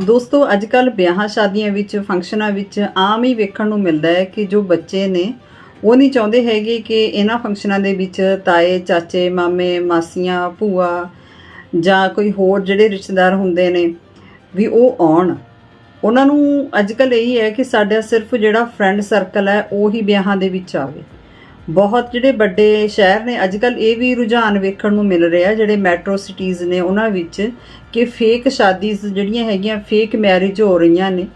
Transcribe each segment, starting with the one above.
ਦੋਸਤੋ ਅੱਜ ਕੱਲ ਵਿਆਹਾਂ ਸ਼ਾਦੀਆਂ ਵਿੱਚ, ਫੰਕਸ਼ਨਾਂ ਵਿੱਚ ਆਮ ਹੀ ਵੇਖਣ ਨੂੰ ਮਿਲਦਾ ਹੈ ਕਿ ਜੋ ਬੱਚੇ ਨੇ, ਉਹ ਨਹੀਂ ਚਾਹੁੰਦੇ ਹੈਗੇ ਕਿ ਇਹਨਾਂ ਫੰਕਸ਼ਨਾਂ ਦੇ ਵਿੱਚ ਤਾਏ, ਚਾਚੇ, ਮਾਮੇ, ਮਾਸੀਆਂ, ਭੂਆ ਜਾਂ ਕੋਈ ਹੋਰ ਜਿਹੜੇ ਰਿਸ਼ਤੇਦਾਰ ਹੁੰਦੇ ਨੇ, ਵੀ ਉਹ ਆਉਣ। ਉਹਨਾਂ ਨੂੰ ਅੱਜ ਕੱਲ ਇਹੀ ਹੈ ਕਿ ਸਾਡਾ ਸਿਰਫ ਜਿਹੜਾ ਫਰੈਂਡ ਸਰਕਲ ਹੈ, ਉਹ ਹੀ ਵਿਆਹਾਂ ਦੇ ਵਿੱਚ ਆਵੇ। ਬਹੁਤ ਜਿਹੜੇ ਵੱਡੇ ਸ਼ਹਿਰ ਨੇ ਅੱਜ ਕੱਲ ਇਹ ਵੀ ਰੁਝਾਨ ਵੇਖਣ ਨੂੰ ਮਿਲ ਰਿਹਾ, ਜਿਹੜੇ ਮੈਟਰੋ ਸਿਟੀਜ਼ ਨੇ ਉਹਨਾਂ ਵਿੱਚ ਕਿ ਫੇਕ ਸ਼ਾਦੀਜ਼ ਜਿਹੜੀਆਂ ਹੈਗੀਆਂ ਫੇਕ ਮੈਰਿਜ ਹੋ ਰਹੀਆਂ ਨੇ।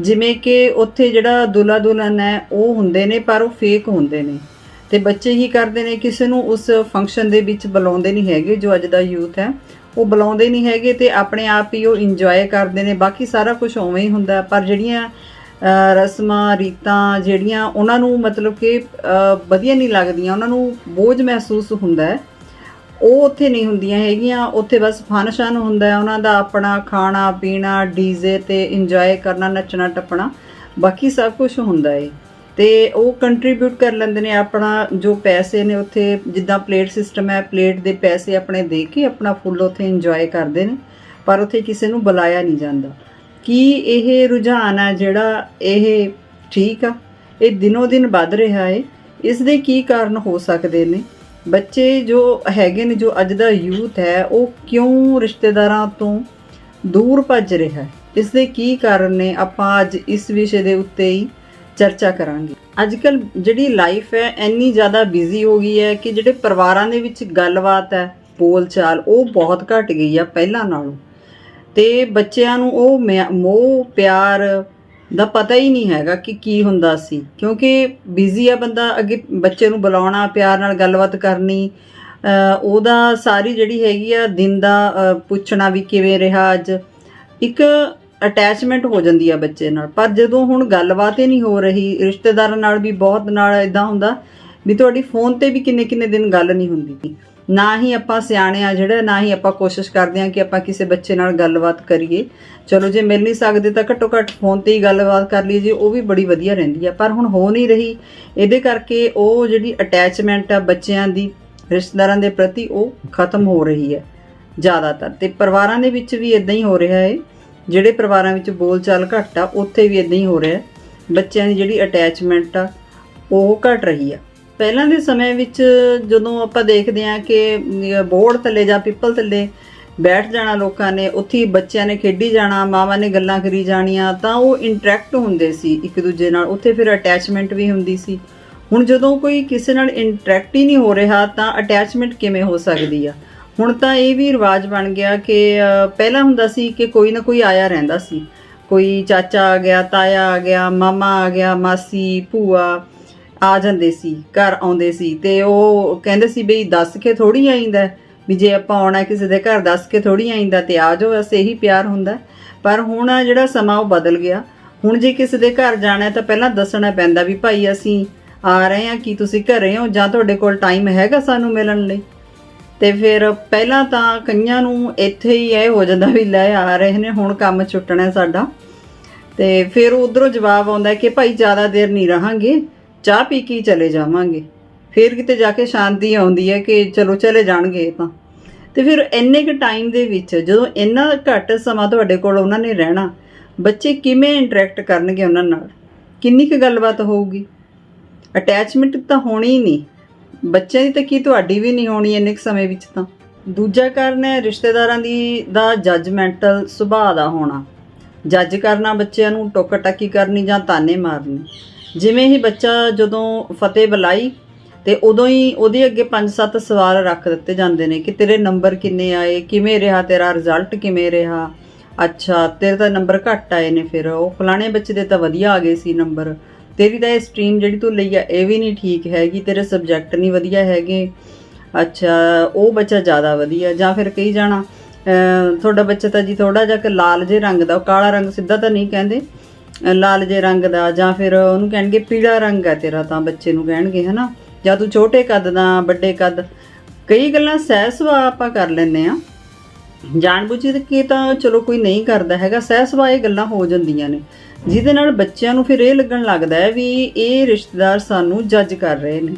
ਜਿਵੇਂ ਕਿ ਉੱਥੇ ਜਿਹੜਾ ਦੁਲਾ ਦੁਲਹਨ ਹੈ, ਉਹ ਹੁੰਦੇ ਨੇ, ਪਰ ਉਹ ਫੇਕ ਹੁੰਦੇ ਨੇ। ਤੇ ਬੱਚੇ ਹੀ ਕਰਦੇ ਨੇ, ਕਿਸੇ ਨੂੰ ਉਸ ਫੰਕਸ਼ਨ ਦੇ ਵਿੱਚ ਬੁਲਾਉਂਦੇ ਨਹੀਂ ਹੈਗੇ, ਜੋ ਅੱਜ ਦਾ ਯੂਥ ਹੈ, ਉਹ ਬੁਲਾਉਂਦੇ ਨਹੀਂ ਹੈਗੇ ਤੇ ਆਪਣੇ ਆਪ ਹੀ ਉਹ ਇੰਜੋਏ ਕਰਦੇ ਨੇ। ਬਾਕੀ ਸਾਰਾ ਕੁਝ ਉਵੇਂ ਹੀ ਹੁੰਦਾ, ਪਰ ਜਿਹੜੀਆਂ ਰਸਮਾਂ, ਰੀਤਾਂ ਜਿਹੜੀਆਂ ਉਹਨਾਂ ਨੂੰ ਮਤਲਬ ਕਿ ਵਧੀਆ ਨਹੀਂ ਲੱਗਦੀਆਂ, ਉਹਨਾਂ ਨੂੰ ਬੋਝ ਮਹਿਸੂਸ ਹੁੰਦਾ ਹੈ। ਉਹ ਉੱਥੇ ਨਹੀਂ ਹੁੰਦੀਆਂ ਹੈਗੀਆਂ, ਉੱਥੇ ਬਸ ਫੰਕਸ਼ਨ ਹੁੰਦਾ ਹੈ, ਉਹਨਾਂ ਦਾ ਆਪਣਾ ਖਾਣਾ, ਪੀਣਾ ਡੀਜ਼ੇ ਤੇ ਇੰਜੋਏ ਕਰਨਾ, ਨੱਚਣਾ, ਟੱਪਣਾ, ਬਾਕੀ ਸਭ ਕੁਝ ਹੁੰਦਾ ਹੈ। ਤੇ ਉਹ ਕੰਟਰੀਬਿਊਟ ਕਰ ਲੈਂਦੇ ਨੇ ਆਪਣਾ ਜੋ ਪੈਸੇ ਨੇ ਉੱਥੇ, ਜਿੱਦਾਂ ਪਲੇਟ ਸਿਸਟਮ ਹੈ ਪਲੇਟ ਦੇ ਪੈਸੇ ਆਪਣੇ ਦੇ ਕੇ ਆਪਣਾ ਫੁੱਲ ਉੱਥੇ ਇੰਜੋਏ ਕਰਦੇ ਨੇ, ਪਰ ਉੱਥੇ ਕਿਸੇ ਨੂੰ ਬੁਲਾਇਆ ਨਹੀਂ ਜਾਂਦਾ। ਕੀ ਇਹ ਰੁਝਾਨ ਹੈ ਜਿਹੜਾ ਇਹ ਠੀਕ ਆ? ਇਹ ਦਿਨੋ ਦਿਨ ਵੱਧ ਰਿਹਾ ਹੈ ਇਸ ਦੇ ਕੀ ਕਾਰਨ ਹੋ ਸਕਦੇ ਨੇ? ਬੱਚੇ ਜੋ ਹੈਗੇ ਨੇ, ਜੋ ਅੱਜ ਦਾ ਯੂਥ ਹੈ, ਉਹ ਕਿਉਂ ਰਿਸ਼ਤੇਦਾਰਾਂ ਤੋਂ ਦੂਰ ਭੱਜ ਰਿਹਾ ਹੈ? ਇਸ ਦੇ ਕੀ ਕਾਰਨ ਨੇ? ਆਪਾਂ ਅੱਜ ਇਸ ਵਿਸ਼ੇ ਦੇ ਉੱਤੇ ਹੀ ਚਰਚਾ ਕਰਾਂਗੇ। ਅੱਜ ਕੱਲ ਜਿਹੜੀ ਲਾਈਫ ਹੈ, ਇੰਨੀ ਜ਼ਿਆਦਾ ਬਿਜ਼ੀ ਹੋ ਗਈ ਹੈ ਕਿ ਜਿਹੜੇ ਪਰਿਵਾਰਾਂ ਦੇ ਵਿੱਚ ਗੱਲਬਾਤ ਹੈ, ਬੋਲਚਾਲ, ਉਹ ਬਹੁਤ ਘਟ ਗਈ ਆ ਪਹਿਲਾਂ ਨਾਲੋਂ। ਤੇ ਬੱਚਿਆਂ ਨੂੰ ਉਹ ਮਿਆ- ਮੋਹ ਪਿਆਰ ਦਾ ਪਤਾ ਹੀ ਨਹੀਂ ਹੈਗਾ ਕਿ ਕੀ ਹੁੰਦਾ ਸੀ। ਕਿਉਂਕਿ ਬਿਜ਼ੀ ਆ ਬੰਦਾ ਅੱਗੇ ਬੱਚੇ ਨੂੰ ਬੁਲਾਉਣਾ ਪਿਆਰ ਨਾਲ ਗੱਲਬਾਤ ਕਰਨੀ ਅ, ਉਹਦਾ ਸਾਰੀ ਜਿਹੜੀ ਹੈਗੀ ਆ ਦਿਨ ਦਾ ਅ, ਪੁੱਛਣਾ ਵੀ ਕਿਵੇਂ ਰਿਹਾ ਅੱਜ ਇੱਕ ਅਟੈਚਮੈਂਟ ਹੋ ਜਾਂਦੀ ਆ ਬੱਚੇ ਨਾਲ। ਪਰ ਜਦੋਂ ਹੁਣ ਗੱਲਬਾਤ ਹੀ ਨਹੀਂ ਹੋ ਰਹੀ ਰਿਸ਼ਤੇਦਾਰਾਂ ਨਾਲ ਵੀ ਬਹੁਤ ਨਾਲ ਇਦਾਂ ਹੁੰਦਾ ਵੀ ਤੁਹਾਡੀ ਫੋਨ ਤੇ ਵੀ ਕਿੰਨੇ ਕਿੰਨੇ ਦਿਨ ਗੱਲ ਨਹੀਂ ਹੁੰਦੀ। ਨਾ ਹੀ ਆਪਾਂ ਸਿਆਣੇ ਆ ਜਿਹੜੇ, ਨਾ ਹੀ ਆਪਾਂ ਕੋਸ਼ਿਸ਼ ਕਰਦੇ ਆ ਕਿ ਆਪਾਂ ਕਿਸੇ ਬੱਚੇ ਨਾਲ ਗੱਲਬਾਤ ਕਰੀਏ। ਚਲੋ ਜੇ ਮਿਲ ਨਹੀਂ ਸਕਦੇ ਤਾਂ ਘੱਟੋ ਘੱਟ ਫੋਨ ਤੇ ਹੀ ਗੱਲਬਾਤ ਕਰ ਲਈਏ ਉਹ ਵੀ ਬੜੀ ਵਧੀਆ ਰਹਿੰਦੀ ਆ। ਪਰ ਹੁਣ ਹੋ ਨਹੀਂ ਰਹੀ। ਇਹਦੇ ਕਰਕੇ ਉਹ ਜਿਹੜੀ ਅਟੈਚਮੈਂਟ ਆ ਬੱਚਿਆਂ ਦੀ, ਰਿਸ਼ਤੇਦਾਰਾਂ ਦੇ ਪ੍ਰਤੀ ਉਹ ਖਤਮ ਹੋ ਰਹੀ ਹੈ ਜ਼ਿਆਦਾਤਰ। ਤੇ ਪਰਿਵਾਰਾਂ ਦੇ ਵਿੱਚ ਵੀ ਇਦਾਂ ਹੀ ਹੋ ਰਿਹਾ ਹੈ ਜਿਹੜੇ ਪਰਿਵਾਰਾਂ ਵਿੱਚ ਬੋਲਚਾਲ ਘੱਟ ਆ, ਉੱਥੇ ਵੀ ਇਦਾਂ ਹੀ ਹੋ ਰਿਹਾ। ਬੱਚਿਆਂ ਦੀ ਜਿਹੜੀ ਅਟੈਚਮੈਂਟ ਆ, ਉਹ ਘਟ ਰਹੀ ਆ। ਪਹਿਲਾਂ ਦੇ ਸਮੇਂ ਵਿੱਚ ਜਦੋਂ ਆਪਾਂ ਦੇਖਦੇ ਹਾਂ ਕਿ ਬੋਰਡ ਥੱਲੇ ਜਾਂ ਪਿੱਪਲ ਥੱਲੇ ਬੈਠ ਜਾਣਾ ਲੋਕਾਂ ਨੇ, ਉੱਥੇ ਬੱਚਿਆਂ ਨੇ ਖੇਡੀ ਜਾਣਾ, ਮਾਵਾਂ ਨੇ ਗੱਲਾਂ ਕਰੀ ਜਾਣੀਆਂ, ਤਾਂ ਉਹ ਇੰਟਰੈਕਟ ਹੁੰਦੇ ਸੀ ਇੱਕ ਦੂਜੇ ਨਾਲ। ਉੱਥੇ ਫਿਰ ਅਟੈਚਮੈਂਟ ਵੀ ਹੁੰਦੀ ਸੀ। ਹੁਣ ਜਦੋਂ ਕੋਈ ਕਿਸੇ ਨਾਲ ਇੰਟਰੈਕਟ ਹੀ ਨਹੀਂ ਹੋ ਰਿਹਾ, ਤਾਂ ਅਟੈਚਮੈਂਟ ਕਿਵੇਂ ਹੋ ਸਕਦੀ ਆ? ਹੁਣ ਤਾਂ ਇਹ ਵੀ ਰਿਵਾਜ ਬਣ ਗਿਆ ਕਿ ਪਹਿਲਾਂ ਹੁੰਦਾ ਸੀ ਕਿ ਕੋਈ ਨਾ ਕੋਈ ਆਇਆ ਰਹਿੰਦਾ ਸੀ। ਕੋਈ ਚਾਚਾ ਆ ਗਿਆ, ਤਾਇਆ ਆ ਗਿਆ, ਮਾਮਾ ਆ ਗਿਆ, ਮਾਸੀ, ਭੂਆ ਆ ਜਾਂਦੇ ਸੀ, ਘਰ ਆਉਂਦੇ ਸੀ ਤੇ ਉਹ ਕਹਿੰਦੇ ਸੀ ਬਈ ਦੱਸ ਕੇ ਥੋੜੀ ਆਈਂਦਾ ਵੀ ਜੇ ਆਪਾਂ ਆਉਣਾ ਕਿਸੇ ਦੇ ਘਰ ਦੱਸ ਕੇ ਥੋੜੀ ਆਈਂਦਾ ਤੇ ਆ ਜਾਓ, ਬਸ ਇਹੀ ਪਿਆਰ ਹੁੰਦਾ ਪਰ ਹੁਣ ਆ ਜਿਹੜਾ ਸਮਾਂ ਉਹ ਬਦਲ ਗਿਆ। ਹੁਣ ਜੇ ਕਿਸੇ ਦੇ ਘਰ ਜਾਣਾ ਤਾਂ ਪਹਿਲਾਂ ਦੱਸਣਾ ਪੈਂਦਾ ਵੀ ਭਾਈ ਅਸੀਂ ਆ ਰਹੇ ਹਾਂ, ਕੀ ਤੁਸੀਂ ਘਰੇ ਹੋ ਜਾਂ ਤੁਹਾਡੇ ਕੋਲ ਟਾਈਮ ਹੈਗਾ ਸਾਨੂੰ ਮਿਲਣ ਲਈ? ਤੇ ਫਿਰ ਪਹਿਲਾਂ ਤਾਂ ਕਈਆਂ ਨੂੰ ਇੱਥੇ ਹੀ ਇਹ ਹੋ ਜਾਂਦਾ ਵੀ ਲੈ ਆ ਰਹੇ ਨੇ, ਹੁਣ ਕੰਮ ਛੁੱਟਣਾ ਸਾਡਾ। ਤੇ ਫਿਰ ਉਧਰੋਂ ਜਵਾਬ ਆਉਂਦਾ ਕਿ ਭਾਈ ਜ਼ਿਆਦਾ ਦੇਰ ਨਹੀਂ ਰਹਾਂਗੇ। ਚਾਹ ਪੀ ਕੇ ਹੀ ਚਲੇ ਜਾਵਾਂਗੇ। ਫਿਰ ਕਿਤੇ ਜਾ ਕੇ ਸ਼ਾਂਤੀ ਆਉਂਦੀ ਹੈ ਕਿ ਚਲੋ ਚਲੇ ਜਾਣਗੇ ਤਾਂ। ਤੇ ਫਿਰ ਇੰਨੇ ਕੁ ਟਾਈਮ ਦੇ ਵਿੱਚ ਜਦੋਂ ਇੰਨਾ ਘੱਟ ਸਮਾਂ ਤੁਹਾਡੇ ਕੋਲ ਉਹਨਾਂ ਨੇ ਰਹਿਣਾ, ਬੱਚੇ ਕਿਵੇਂ ਇੰਟਰੈਕਟ ਕਰਨਗੇ ਉਹਨਾਂ ਨਾਲ? ਕਿੰਨੀ ਕੁ ਗੱਲਬਾਤ ਹੋਊਗੀ? ਅਟੈਚਮੈਂਟ ਤਾਂ ਹੋਣੀ ਹੀ ਨਹੀਂ ਬੱਚਿਆਂ ਦੀ ਤਾਂ ਕੀ ਤੁਹਾਡੀ ਵੀ ਨਹੀਂ ਹੋਣੀ ਇੰਨੇ ਕੁ ਸਮੇਂ ਵਿੱਚ ਤਾਂ। ਦੂਜਾ ਕਾਰਨ ਹੈ ਰਿਸ਼ਤੇਦਾਰਾਂ ਦੀ ਦਾ ਜੱਜਮੈਂਟਲ ਸੁਭਾਅ ਦਾ ਹੋਣਾ। ਜੱਜ ਕਰਨਾ ਬੱਚਿਆਂ ਨੂੰ ਟੋਕਾ ਟਾਕੀ ਕਰਨੀ ਜਾਂ ਤਾਨੇ ਮਾਰਨੀ। ਜਿਵੇਂ ਹੀ ਬੱਚਾ ਜਦੋਂ ਫਤਿਹ ਬੁਲਾਈ ਤੇ ਉਦੋਂ ਹੀ ਉਹਦੇ ਅੱਗੇ 5-7 ਸਵਾਲ ਰੱਖ ਦਿੱਤੇ ਜਾਂਦੇ ਨੇ ਕਿ ਤੇਰੇ ਨੰਬਰ ਕਿੰਨੇ ਆਏ, ਕਿਵੇਂ ਰਿਹਾ, ਤੇਰਾ ਰਿਜ਼ਲਟ ਕਿਵੇਂ ਰਿਹਾ। ਅੱਛਾ, ਤੇਰੇ ਤਾਂ ਨੰਬਰ ਘੱਟ ਆਏ ਨੇ ਫਿਰ। ਉਹ ਫਲਾਣੇ ਬੱਚੇ ਦੇ ਤਾਂ ਵਧੀਆ ਆ ਗਏ ਸੀ ਨੰਬਰ। ਤੇਰੀ ਤਾਂ ਇਹ ਸਟਰੀਮ ਜਿਹੜੀ ਤੂੰ ਲਈ ਆ, ਇਹ ਵੀ ਨਹੀਂ ਠੀਕ ਹੈਗੀ। ਤੇਰੇ ਸਬਜੈਕਟ ਨਹੀਂ ਵਧੀਆ ਹੈਗੇ। ਅੱਛਾ, ਉਹ ਬੱਚਾ ਜ਼ਿਆਦਾ ਵਧੀਆ। ਜਾਂ ਫਿਰ ਕਹੀ ਜਾਣਾ ਤੁਹਾਡਾ ਬੱਚਾ ਤਾਂ ਜੀ ਥੋੜਾ ਜਿਹਾ ਕਿ ਲਾਲ ਜੇ ਰੰਗ ਦਾ, ਉਹ ਕਾਲਾ ਰੰਗ ਸਿੱਧਾ ਤਾਂ ਨਹੀਂ ਕਹਿੰਦੇ। ਲਾਲ ਜੇ ਰੰਗ ਦਾ ਜਾਂ ਫਿਰ ਉਹਨੂੰ ਕਹਿਣਗੇ ਪੀਲਾ ਰੰਗ ਹੈ ਤੇਰਾ ਤਾਂ ਬੱਚੇ ਨੂੰ ਕਹਿਣਗੇ, ਹਨਾ? ਜਾਂ ਤੂੰ ਛੋਟੇ ਕੱਦ ਦਾ, ਵੱਡੇ ਕੱਦ। ਕਈ ਗੱਲਾਂ ਸਹਿ ਸੁਭਾਅ ਆਪਾਂ ਕਰ ਲੈਂਦੇ ਆ ਜਾਣਬੁੱਝ ਕੇ ਤਾਂ ਚਲੋ ਕੋਈ ਨਹੀਂ ਕਰਦਾ ਹੈਗਾ, ਸਹਿ ਸੁਭਾਅ ਇਹ ਗੱਲਾਂ ਹੋ ਜਾਂਦੀਆਂ ਨੇ। ਜਿਹਦੇ ਨਾਲ ਬੱਚਿਆਂ ਨੂੰ ਫਿਰ ਇਹ ਲੱਗਣ ਲੱਗਦਾ ਹੈ ਵੀ ਇਹ ਰਿਸ਼ਤੇਦਾਰ ਸਾਨੂੰ ਜੱਜ ਕਰ ਰਹੇ ਨੇ।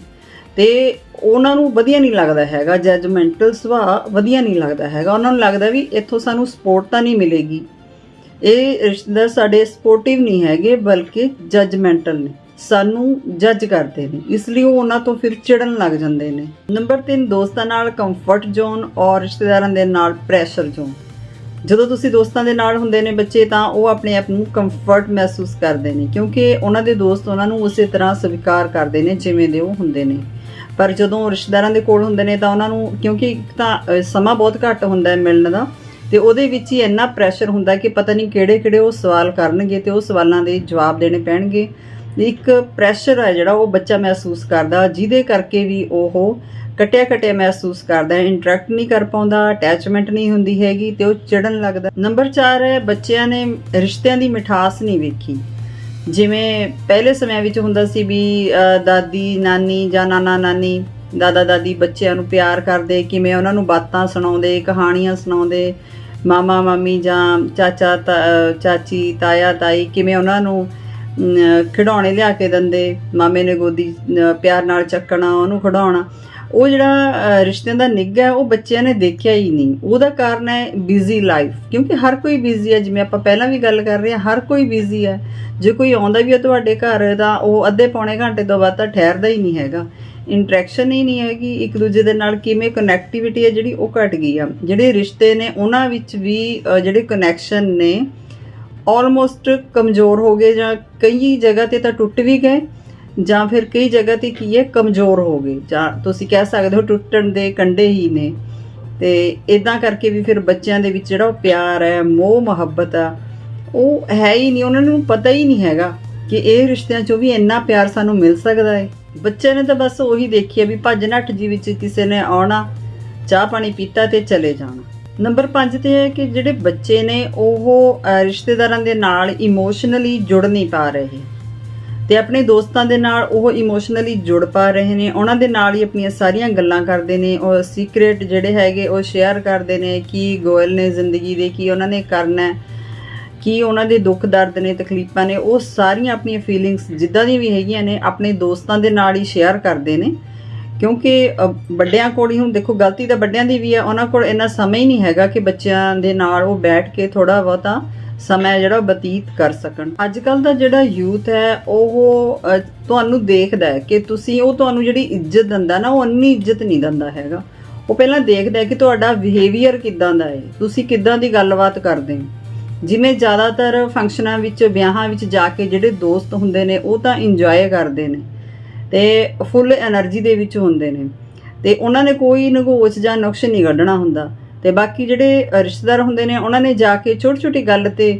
ਤੇ ਉਹਨਾਂ ਨੂੰ ਵਧੀਆ ਨਹੀਂ ਲੱਗਦਾ ਹੈਗਾ ਜੱਜਮੈਂਟਲ ਸੁਭਾਅ ਵਧੀਆ ਨਹੀਂ ਲੱਗਦਾ ਹੈਗਾ। ਉਹਨਾਂ ਨੂੰ ਲੱਗਦਾ ਵੀ ਇੱਥੋਂ ਸਾਨੂੰ ਸਪੋਰਟ ਤਾਂ ਨਹੀਂ ਮਿਲੇਗੀ। ਇਹ ਰਿਸ਼ਤੇਦਾਰ ਸਾਡੇ ਸਪੋਰਟਿਵ ਨਹੀਂ ਹੈਗੇ, ਬਲਕਿ ਜਜਮੈਂਟਲ ਨੇ। ਸਾਨੂੰ ਜੱਜ ਕਰਦੇ ਨੇ। ਇਸ ਲਈ ਉਹ ਉਹਨਾਂ ਤੋਂ ਫਿਰ ਚਿੜਨ ਲੱਗ ਜਾਂਦੇ ਨੇ। ਨੰਬਰ 3 ਦੋਸਤਾਂ ਨਾਲ ਕੰਫਰਟ ਜ਼ੋਨ ਔਰ ਰਿਸ਼ਤੇਦਾਰਾਂ ਦੇ ਨਾਲ ਪ੍ਰੈਸ਼ਰ ਜ਼ੋਨ ਜਦੋਂ ਤੁਸੀਂ ਦੋਸਤਾਂ ਦੇ ਨਾਲ ਹੁੰਦੇ ਨੇ ਬੱਚੇ, ਤਾਂ ਉਹ ਆਪਣੇ ਆਪ ਨੂੰ ਕੰਫਰਟ ਮਹਿਸੂਸ ਕਰਦੇ ਨੇ, ਕਿਉਂਕਿ ਉਹਨਾਂ ਦੇ ਦੋਸਤ ਉਹਨਾਂ ਨੂੰ ਉਸੇ ਤਰ੍ਹਾਂ ਸਵੀਕਾਰ ਕਰਦੇ ਨੇ ਜਿਵੇਂ ਦੇ ਉਹ ਹੁੰਦੇ ਨੇ। ਪਰ ਜਦੋਂ ਰਿਸ਼ਤੇਦਾਰਾਂ ਦੇ ਕੋਲ ਹੁੰਦੇ ਨੇ, ਤਾਂ ਉਹਨਾਂ ਨੂੰ ਕਿਉਂਕਿ ਇੱਕ ਤਾਂ ਸਮਾਂ ਬਹੁਤ ਘੱਟ ਹੁੰਦਾ ਹੈ ਮਿਲਣ ਦਾ। ਤੇ ਉਹਦੇ ਵਿੱਚ ਹੀ ਇੰਨਾ ਪ੍ਰੈਸ਼ਰ ਹੁੰਦਾ ਕਿ ਪਤਾ ਨਹੀਂ ਕਿਹੜੇ ਕਿਹੜੇ ਉਹ ਸਵਾਲ ਕਰਨਗੇ ਤੇ ਉਹ ਸਵਾਲਾਂ ਦੇ ਜਵਾਬ ਦੇਣੇ ਪੈਣਗੇ। ਇੱਕ ਪ੍ਰੈਸ਼ਰ ਹੈ ਜਿਹੜਾ ਉਹ ਬੱਚਾ ਮਹਿਸੂਸ ਕਰਦਾ, ਜਿਹਦੇ ਕਰਕੇ ਵੀ ਉਹ ਕਟਿਆ ਕਟਿਆ ਮਹਿਸੂਸ ਕਰਦਾ ਹੈ ਇੰਟਰੈਕਟ ਨਹੀਂ ਕਰ ਪਾਉਂਦਾ ਅਟੈਚਮੈਂਟ ਨਹੀਂ ਹੁੰਦੀ ਹੈਗੀ ਤੇ ਉਹ ਚਿੜਨ ਲੱਗਦਾ। ਨੰਬਰ 4 ਹੈ, ਬੱਚਿਆਂ ਨੇ ਰਿਸ਼ਤਿਆਂ ਦੀ ਮਿਠਾਸ ਨਹੀਂ ਵੇਖੀ। ਜਿਵੇਂ ਪਹਿਲੇ ਸਮਿਆਂ ਵਿੱਚ ਹੁੰਦਾ ਸੀ ਵੀ ਦਾਦੀ, ਨਾਨੀ ਜਾਂ ਨਾਨਾ ਨਾਨੀ ਦਾਦਾ ਦਾਦੀ ਬੱਚਿਆਂ ਨੂੰ ਪਿਆਰ ਕਰਦੇ, ਕਿਵੇਂ ਉਹਨਾਂ ਨੂੰ ਬਾਤਾਂ ਸੁਣਾਉਂਦੇ, ਕਹਾਣੀਆਂ ਸੁਣਾਉਂਦੇ, ਮਾਮਾ, ਮਾਮੀ ਜਾਂ ਚਾਚਾ, ਤਾ- ਚਾਚੀ, ਤਾਇਆ, ਤਾਈ ਕਿਵੇਂ ਉਹਨਾਂ ਨੂੰ ਖਿਡੌਣੇ ਲਿਆ ਕੇ ਦਿੰਦੇ, ਮਾਮੇ ਨੇ ਗੋਦੀ ਪਿਆਰ ਨਾਲ ਚੱਕਣਾ, ਉਹਨੂੰ ਖਿਡਾਉਣਾ ਉਹ ਜਿਹੜਾ ਰਿਸ਼ਤਿਆਂ ਦਾ ਨਿੱਘ ਹੈ, ਉਹ ਬੱਚਿਆਂ ਨੇ ਦੇਖਿਆ ਹੀ ਨਹੀਂ। ਉਹਦਾ ਕਾਰਨ ਹੈ ਬਿਜ਼ੀ ਲਾਈਫ ਕਿਉਂਕਿ ਹਰ ਕੋਈ ਬਿਜ਼ੀ ਹੈ, ਜਿਵੇਂ ਆਪਾਂ ਪਹਿਲਾਂ ਵੀ ਗੱਲ ਕਰ ਰਹੇ ਹਾਂ, ਹਰ ਕੋਈ ਬਿਜ਼ੀ ਹੈ। ਜੇ ਕੋਈ ਆਉਂਦਾ ਵੀ ਹੈ ਤੁਹਾਡੇ ਘਰ, ਤਾਂ ਉਹ ਅੱਧੇ ਪੌਣੇ ਘੰਟੇ ਤੋਂ ਬਾਅਦ ਤਾਂ ਠਹਿਰਦਾ ਹੀ ਨਹੀਂ ਹੈਗਾ। ਇੰਟਰੈਕਸ਼ਨ ਹੀ ਨਹੀਂ ਹੈਗੀ, ਇੱਕ ਦੂਜੇ ਦੇ ਨਾਲ ਕਿਵੇਂ ਕਨੈਕਟੀਵਿਟੀ ਹੈ ਜਿਹੜੀ ਉਹ ਘਟ ਗਈ ਆ। ਜਿਹੜੇ ਰਿਸ਼ਤੇ ਨੇ, ਉਹਨਾਂ ਵਿੱਚ ਵੀ ਜਿਹੜੇ ਕਨੈਕਸ਼ਨ ਨੇ ਆਲਮੋਸਟ ਕਮਜ਼ੋਰ ਹੋ ਗਏ ਜਾਂ ਕਈ ਜਗ੍ਹਾ ਤੇ ਤਾਂ ਟੁੱਟ ਵੀ ਗਏ, ਜਾਂ ਫਿਰ ਕਈ ਜਗ੍ਹਾ ਤੇ ਕੀ ਹੈ, ਕਮਜ਼ੋਰ ਹੋ ਗਏ। ਜਾਂ ਤੁਸੀਂ ਕਹਿ ਸਕਦੇ ਹੋ ਟੁੱਟਣ ਦੇ ਕੰਢੇ ਹੀ ਨੇ। ਤੇ ਇਦਾਂ ਕਰਕੇ ਵੀ ਫਿਰ ਬੱਚਿਆਂ ਦੇ ਵਿੱਚ ਜਿਹੜਾ ਉਹ ਪਿਆਰ ਹੈ, ਮੋਹ, ਮੁਹੱਬਤ ਆ, ਉਹ ਹੈ ਹੀ ਨਹੀਂ। ਉਹਨਾਂ ਨੂੰ ਪਤਾ ਹੀ ਨਹੀਂ ਹੈਗਾ ਕਿ ਇਹ ਰਿਸ਼ਤਿਆਂ 'ਚੋਂ ਵੀ ਇੰਨਾ ਪਿਆਰ ਸਾਨੂੰ ਮਿਲ ਸਕਦਾ ਹੈ। ਬੱਚੇ ਨੇ ਤਾਂ ਬਸ ਉਹੀ ਦੇਖੀ ਦੇਖਿਆ ਵੀ ਭੱਜ ਨੱਠ ਜੀ ਵਿੱਚ ਕਿਸੇ ਨੇ ਆਉਣਾ, ਚਾਹ ਪਾਣੀ ਪੀਤਾ ਤੇ ਚਲੇ ਜਾਣਾ। ਨੰਬਰ 5 ਤੇ ਹੈ ਕਿ ਜਿਹੜੇ ਬੱਚੇ ਨੇ ਉਹ ਰਿਸ਼ਤੇਦਾਰਾਂ ਦੇ ਨਾਲ ਇਮੋਸ਼ਨਲੀ ਜੁੜ ਨਹੀਂ ਪਾ ਰਹੇ। ਤੇ ਆਪਣੇ ਦੋਸਤਾਂ ਦੇ ਨਾਲ ਉਹ ਇਮੋਸ਼ਨਲੀ ਜੁੜ ਪਾ ਰਹੇ ਨੇ। ਉਹਨਾਂ ਦੇ ਨਾਲ ਹੀ ਆਪਣੀਆਂ ਸਾਰੀਆਂ ਗੱਲਾਂ ਕਰਦੇ ਨੇ। ਉਹ ਸੀਕ੍ਰੇਟ ਜਿਹੜੇ ਹੈਗੇ ਉਹ ਸ਼ੇਅਰ ਕਰਦੇ ਨੇ ਕੀ ਗੋਇਲ ਨੇ ਜ਼ਿੰਦਗੀ ਦੇ ਕੀ ਉਹਨਾਂ ਨੇ ਕਰਨਾ ਹੈ। ਕੀ ਉਹਨਾਂ ਦੇ ਦੁੱਖ ਦਰਦ ਨੇ, ਤਕਲੀਫਾਂ ਨੇ, ਉਹ ਸਾਰੀਆਂ ਆਪਣੀਆਂ ਫੀਲਿੰਗਸ ਜਿੱਦਾਂ ਦੀਆਂ ਵੀ ਹੈਗੀਆਂ ਨੇ, ਆਪਣੇ ਦੋਸਤਾਂ ਦੇ ਨਾਲ ਹੀ ਸ਼ੇਅਰ ਕਰਦੇ ਨੇ। ਕਿਉਂਕਿ ਵੱਡਿਆਂ ਕੋਲ ਹੀ ਹੁਣ ਦੇਖੋ, ਗਲਤੀ ਤਾਂ ਵੱਡਿਆਂ ਦੀ ਵੀ ਹੈ ਉਹਨਾਂ ਕੋਲ ਇੰਨਾ ਸਮਾਂ ਹੀ ਨਹੀਂ ਹੈਗਾ ਕਿ ਬੱਚਿਆਂ ਦੇ ਨਾਲ ਉਹ ਬੈਠ ਕੇ ਥੋੜਾ ਬਹੁਤਾ ਸਮਾਂ ਜਿਹੜਾ ਬਤੀਤ ਕਰ ਸਕਣ। ਅੱਜ ਕੱਲ ਦਾ ਜਿਹੜਾ ਯੂਥ ਹੈ, ਉਹ ਤੁਹਾਨੂੰ ਦੇਖਦਾ ਹੈ ਕਿ ਤੁਸੀਂ, ਉਹ ਤੁਹਾਨੂੰ ਜਿਹੜੀ ਇੱਜ਼ਤ ਦਿੰਦਾ ਨਾ, ਉਹ ਅੰਨੀ ਇੱਜ਼ਤ ਨਹੀਂ ਦਿੰਦਾ ਹੈਗਾ। ਉਹ ਪਹਿਲਾਂ ਦੇਖਦਾ ਹੈ ਕਿ ਤੁਹਾਡਾ ਬਿਹੇਵੀਅਰ ਕਿਦਾਂ ਦਾ ਹੈ। ਤੁਸੀਂ ਕਿਦਾਂ ਦੀ ਗੱਲਬਾਤ ਕਰਦੇ ਹੋ। ਜਿਵੇਂ ਜ਼ਿਆਦਾਤਰ ਫੰਕਸ਼ਨਾਂ ਵਿੱਚ, ਵਿਆਹਾਂ ਵਿੱਚ ਜਾ ਕੇ ਜਿਹੜੇ ਦੋਸਤ ਹੁੰਦੇ ਨੇ, ਉਹ ਤਾਂ ਇੰਜੋਏ ਕਰਦੇ ਨੇ ਤੇ ਫੁੱਲ એનર્ਜੀ ਦੇ ਵਿੱਚ ਹੁੰਦੇ ਨੇ। ਤੇ ਉਹਨਾਂ ਨੇ ਕੋਈ ਨਗੋਚ ਜਾਂ ਨੁਕਸ ਨਹੀਂ ਕੱਢਣਾ ਹੁੰਦਾ। ਤੇ ਬਾਕੀ ਜਿਹੜੇ ਰਿਸ਼ਤੇਦਾਰ ਹੁੰਦੇ ਨੇ, ਉਹਨਾਂ ਨੇ ਜਾ ਕੇ ਛੋਟੀ ਛੋਟੀ ਗੱਲ ਤੇ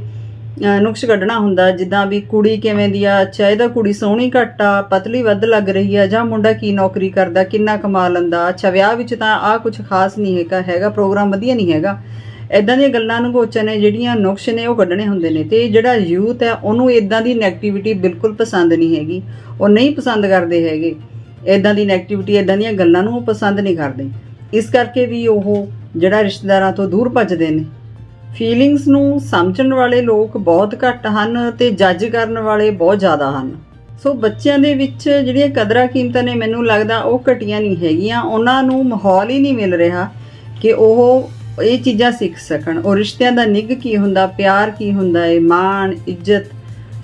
ਨੁਕਸ ਕੱਢਣਾ ਹੁੰਦਾ। ਜਿੱਦਾਂ ਵੀ ਕੁੜੀ ਕਿਵੇਂ ਦੀ ਆ, ਅੱਛਾ, ਇਹਦਾ ਕੁੜੀ ਸੋਹਣੀ ਘੱਟ ਆ, ਪਤਲੀ ਵੱਧ ਲੱਗ ਰਹੀ ਆ, ਜਾਂ ਮੁੰਡਾ ਕੀ ਨੌਕਰੀ ਕਰਦਾ, ਕਿੰਨਾ ਕਮਾ ਲੈਂਦਾ, ਅੱਛਾ, ਵਿਆਹ ਵਿੱਚ ਤਾਂ ਆ ਕੁਝ ਖਾਸ ਨਹੀਂ ਹੈਗਾ ਹੈਗਾ ਪ੍ਰੋਗਰਾਮ ਵਧੀਆ ਨਹੀਂ ਹੈਗਾ। ਇਦਾਂ ਦੀਆਂ ਗੱਲਾਂ ਨਗੋਚਾਂ ਨੇ, ਜਿਹੜੀਆਂ ਨੁਕਸ ਨੇ, ਉਹ ਕੱਢਣੇ ਹੁੰਦੇ ਨੇ। ਤੇ ਜਿਹੜਾ ਯੂਥ ਹੈ, ਉਹਨੂੰ ਇਦਾਂ ਦੀ ਨੈਗੇਟਿਵਿਟੀ ਬਿਲਕੁਲ ਪਸੰਦ ਨਹੀਂ ਹੈਗੀ। ਉਹ ਨਹੀਂ ਪਸੰਦ ਕਰਦੇ ਹੈਗੇ। ਇਦਾਂ ਦੀ ਨੈਗੇਟਿਵਿਟੀ ਇਦਾਂ ਦੀਆਂ ਗੱਲਾਂ ਨੂੰ ਉਹ ਪਸੰਦ ਨਹੀਂ ਕਰਦੇ। ਇਸ ਕਰਕੇ ਵੀ ਉਹ ਜਿਹੜਾ ਰਿਸ਼ਤੇਦਾਰਾਂ ਤੋਂ ਦੂਰ ਭੱਜਦੇ ਨੇ। ਫੀਲਿੰਗਸ ਨੂੰ ਸਮਝਣ ਵਾਲੇ ਲੋਕ ਬਹੁਤ ਘੱਟ ਹਨ ਤੇ ਜੱਜ ਕਰਨ ਵਾਲੇ ਬਹੁਤ ਜ਼ਿਆਦਾ ਹਨ। ਸੋ ਬੱਚਿਆਂ ਦੇ ਵਿੱਚ ਜਿਹੜੀਆਂ ਕਦਰਾਂ ਕੀਮਤਾਂ ਨੇ, ਮੈਨੂੰ ਲੱਗਦਾ ਉਹ ਘਟੀਆਂ ਨਹੀਂ ਹੈਗੀਆਂ। ਉਹਨਾਂ ਨੂੰ ਮਾਹੌਲ ਹੀ ਨਹੀਂ ਮਿਲ ਰਿਹਾ ਕਿ ਉਹ ਇਹ ਚੀਜ਼ਾਂ ਸਿੱਖ ਸਕਣ। ਉਹ ਰਿਸ਼ਤਿਆਂ ਦਾ ਨਿੱਘ ਕੀ ਹੁੰਦਾ, ਪਿਆਰ ਕੀ ਹੁੰਦਾ ਹੈ ਮਾਣ, ਇੱਜ਼ਤ,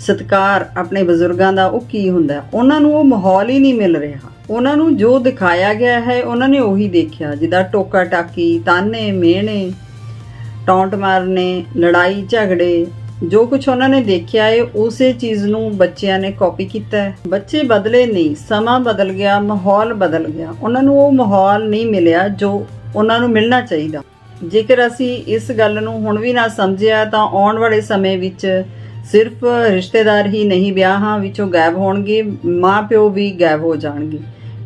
ਸਤਿਕਾਰ ਆਪਣੇ ਬਜ਼ੁਰਗਾਂ ਦਾ ਉਹ ਕੀ ਹੁੰਦਾ? ਉਹਨਾਂ ਨੂੰ ਉਹ ਮਾਹੌਲ ਹੀ ਨਹੀਂ ਮਿਲ ਰਿਹਾ। ਉਹਨਾਂ ਨੂੰ ਜੋ ਦਿਖਾਇਆ ਗਿਆ ਹੈ, ਉਹਨਾਂ ਨੇ ਉਹੀ ਦੇਖਿਆ। ਜਿੱਦਾਂ ਟੋਕਾ ਟਾਕੀ, ਤਾਨੇ, ਮਿਹਣੇ, ਟੌਂਟ ਮਾਰਨੇ, ਲੜਾਈ, ਝਗੜੇ, ਜੋ ਕੁਝ ਉਹਨਾਂ ਨੇ ਦੇਖਿਆ ਹੈ ਉਸੇ ਚੀਜ਼ ਨੂੰ ਬੱਚਿਆਂ ਨੇ ਕਾਪੀ ਕੀਤਾ ਹੈ। ਬੱਚੇ ਬਦਲੇ ਨਹੀਂ, ਸਮਾਂ ਬਦਲ ਗਿਆ, ਮਾਹੌਲ ਬਦਲ ਗਿਆ। ਉਹਨਾਂ ਨੂੰ ਉਹ ਮਾਹੌਲ ਨਹੀਂ ਮਿਲਿਆ ਜੋ ਉਹਨਾਂ ਨੂੰ ਮਿਲਣਾ ਚਾਹੀਦਾ। ਜੇਕਰ ਅਸੀਂ ਇਸ ਗੱਲ ਨੂੰ ਹੁਣ ਵੀ ਨਾ ਸਮਝਿਆ ਤਾਂ ਆਉਣ ਵਾਲੇ ਸਮੇਂ ਵਿੱਚ ਸਿਰਫ ਰਿਸ਼ਤੇਦਾਰ ਹੀ ਨਹੀਂ ਵਿਆਹਾਂ ਵਿੱਚੋਂ ਗਾਇਬ ਹੋਣਗੇ ਮਾਂ ਪਿਓ ਵੀ ਗਾਇਬ ਹੋ ਜਾਣਗੇ।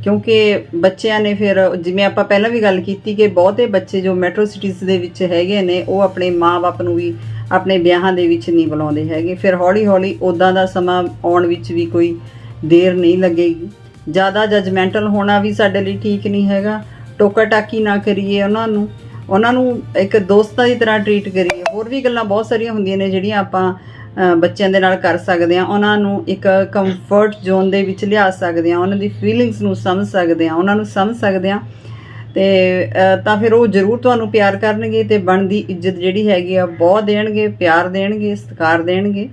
ਕਿਉਂਕਿ ਬੱਚਿਆਂ ਨੇ ਫਿਰ ਜਿਵੇਂ ਆਪਾਂ ਪਹਿਲਾਂ ਵੀ ਗੱਲ ਕੀਤੀ ਕਿ ਬਹੁਤੇ ਬੱਚੇ ਜੋ ਮੈਟਰੋ ਸਿਟੀਜ਼ ਦੇ ਵਿੱਚ ਹੈਗੇ ਨੇ, ਉਹ ਆਪਣੇ ਮਾਂ-ਬਾਪ ਨੂੰ ਵੀ ਆਪਣੇ ਵਿਆਹਾਂ ਦੇ ਵਿੱਚ ਨਹੀਂ ਬੁਲਾਉਂਦੇ ਹੈਗੇ। ਫਿਰ ਹੌਲੀ-ਹੌਲੀ ਉਦਾਂ ਦਾ ਸਮਾਂ ਆਉਣ ਵਿੱਚ ਵੀ ਕੋਈ ਦੇਰ ਨਹੀਂ ਲੱਗੇਗੀ। ਜ਼ਿਆਦਾ ਜਜਮੈਂਟਲ ਹੋਣਾ ਵੀ ਸਾਡੇ ਲਈ ਠੀਕ ਨਹੀਂ ਹੈਗਾ। ਟੋਕਾ ਟਾਕੀ ਨਾ ਕਰੀਏ ਉਹਨਾਂ ਨੂੰ। ਉਹਨਾਂ ਨੂੰ ਇੱਕ ਦੋਸਤਾਂ ਦੀ ਤਰ੍ਹਾਂ ਟਰੀਟ ਕਰੀਏ। ਹੋਰ ਵੀ ਗੱਲਾਂ ਬਹੁਤ ਸਾਰੀਆਂ ਹੁੰਦੀਆਂ ਨੇ ਜਿਹੜੀਆਂ ਆਪਾਂ ਬੱਚਿਆਂ ਦੇ ਨਾਲ ਕਰ ਸਕਦੇ ਆ ਉਹਨਾਂ ਨੂੰ ਇੱਕ ਕੰਫਰਟ ਜ਼ੋਨ ਦੇ ਵਿੱਚ ਲਿਆ ਸਕਦੇ ਆ ਉਹਨਾਂ ਦੀ ਫੀਲਿੰਗਸ ਨੂੰ ਸਮਝ ਸਕਦੇ ਆ ਉਹਨਾਂ ਨੂੰ ਸਮਝ ਸਕਦੇ ਆ ਤੇ ਤਾਂ ਫਿਰ ਉਹ ਜ਼ਰੂਰ ਤੁਹਾਨੂੰ ਪਿਆਰ ਕਰਨਗੇ ਤੇ ਬਣਦੀ ਇੱਜ਼ਤ ਜਿਹੜੀ ਹੈਗੀ ਆ ਬਹੁਤ ਦੇਣਗੇ, ਪਿਆਰ ਦੇਣਗੇ, ਸਤਿਕਾਰ ਦੇਣਗੇ।